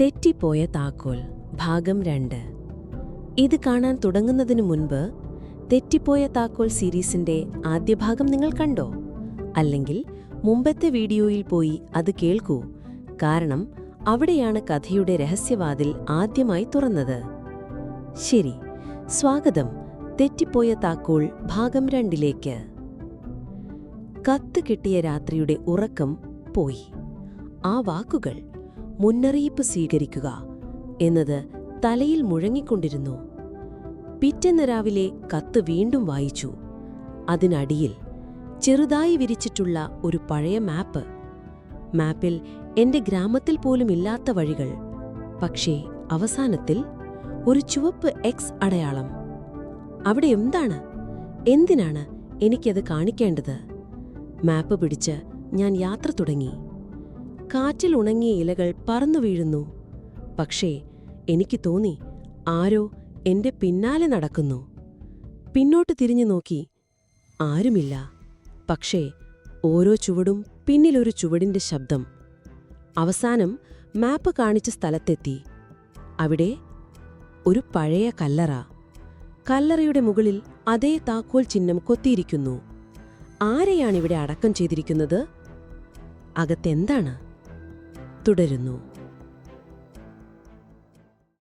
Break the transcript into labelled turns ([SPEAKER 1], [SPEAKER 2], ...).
[SPEAKER 1] തെറ്റിപ്പോയ താക്കോൽ. ഭാഗം രണ്ട്. ഇത് കാണാൻ തുടങ്ങുന്നതിനു മുൻപ് തെറ്റിപ്പോയ താക്കോൽ സീരീസിന്റെ ആദ്യ ഭാഗം നിങ്ങൾ കണ്ടോ? അല്ലെങ്കിൽ മുമ്പത്തെ വീഡിയോയിൽ പോയി അത് കേൾക്കൂ. കാരണം അവിടെയാണ് കഥയുടെ രഹസ്യവാതിൽ ആദ്യമായി തുറന്നത്. ശരി. സ്വാഗതം. തെറ്റിപ്പോയ താക്കോൾ ഭാഗം രണ്ടിലേക്ക്. കത്ത് കിട്ടിയ രാത്രിയുടെ ഉറക്കം പോയി. ആ വാക്കുകൾ മുന്നറിയിപ്പ് സ്വീകരിക്കുക എന്നത് തലയിൽ മുഴങ്ങിക്കൊണ്ടിരുന്നു. പിറ്റെന്ന് രാവിലെ കത്ത് വീണ്ടും വായിച്ചു. അതിനടിയിൽ ചെറുതായി വിരിച്ചിട്ടുള്ള ഒരു പഴയ മാപ്പ്. മാപ്പിൽ എന്റെ ഗ്രാമത്തിൽ പോലും ഇല്ലാത്ത വഴികൾ. പക്ഷേ അവസാനത്തിൽ ഒരു ചുവപ്പ് എക്സ് അടയാളം. അവിടെ എന്താണ്? എന്തിനാണ് എനിക്കത് കാണിക്കേണ്ടത്? മാപ്പ് പിടിച്ച് ഞാൻ യാത്ര തുടങ്ങി. കാറ്റിൽ ഉണങ്ങിയ ഇലകൾ പറന്നു വീഴുന്നു. പക്ഷേ എനിക്ക് തോന്നി ആരോ എന്റെ പിന്നാലെ നടക്കുന്നു. പിന്നോട്ട് തിരിഞ്ഞു നോക്കി ആരുമില്ല. പക്ഷേ ഓരോ ചുവടും പിന്നിലൊരു ചുവടിന്റെ ശബ്ദം. അവസാനം മാപ്പ് കാണിച്ച സ്ഥലത്തെത്തി. അവിടെ ഒരു പഴയ കല്ലറ. കല്ലറയുടെ മുകളിൽ അതേ താക്കോൽ ചിഹ്നം കൊത്തിയിരിക്കുന്നു. ആരെയാണിവിടെ അടക്കം ചെയ്തിരിക്കുന്നത്? അകത്തെന്താണ്? തുടരുന്നു